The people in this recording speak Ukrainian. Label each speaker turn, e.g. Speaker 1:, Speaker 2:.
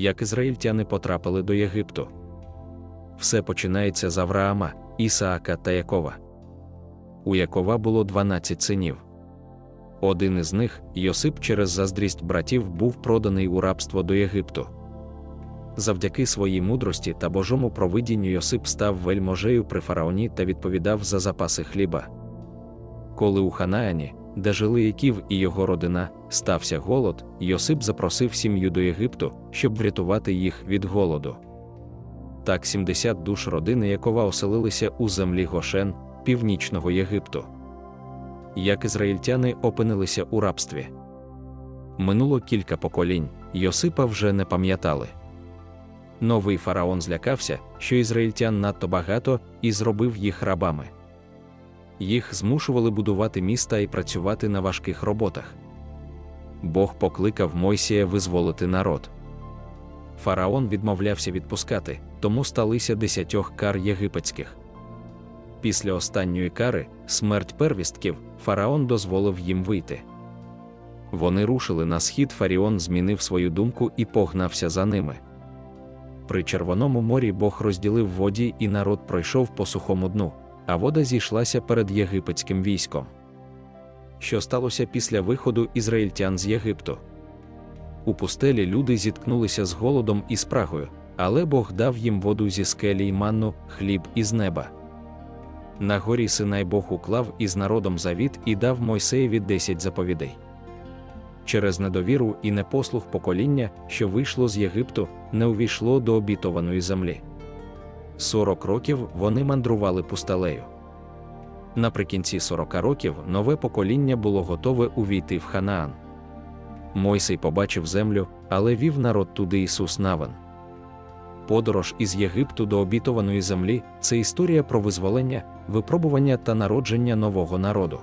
Speaker 1: як ізраїльтяни потрапили до Єгипту. Все починається з Авраама, Ісаака та Якова. У Якова було 12 синів. Один із них, Йосип, через заздрість братів, був проданий у рабство до Єгипту. Завдяки своїй мудрості та божому провидінню Йосип став вельможею при фараоні та відповідав за запаси хліба. Коли у Ханаані, де жили Яків і його родина, стався голод, Йосип запросив сім'ю до Єгипту, щоб врятувати їх від голоду. Так 70 душ родини Якова оселилися у землі Гошен, північного Єгипту. Як ізраїльтяни опинилися у рабстві. Минуло кілька поколінь, Йосипа вже не пам'ятали. Новий фараон злякався, що ізраїльтян надто багато, і зробив їх рабами. Їх змушували будувати міста і працювати на важких роботах. Бог покликав Мойсія визволити народ. Фараон відмовлявся відпускати, тому сталися десятьох кар єгипетських. Після останньої кари, смерть первістків, фараон дозволив їм вийти. Вони рушили на схід. Фаріон змінив свою думку і погнався за ними. При Червоному морі Бог розділив воді, і народ пройшов по сухому дну, а вода зійшлася перед єгипетським військом. Що сталося після виходу ізраїльтян з Єгипту? У пустелі люди зіткнулися з голодом і спрагою, але Бог дав їм воду зі скелі й манну, хліб із неба. На горі Синай Бог уклав із народом завіт і дав Мойсеєві десять заповідей. Через недовіру і непослух покоління, що вийшло з Єгипту, не увійшло до обітованої землі. Сорок років вони мандрували пустелею. Наприкінці сорока років нове покоління було готове увійти в Ханаан. Мойсей побачив землю, але вів народ туди Ісус Навин. Подорож із Єгипту до обітованої землі це історія про визволення, випробування та народження нового народу.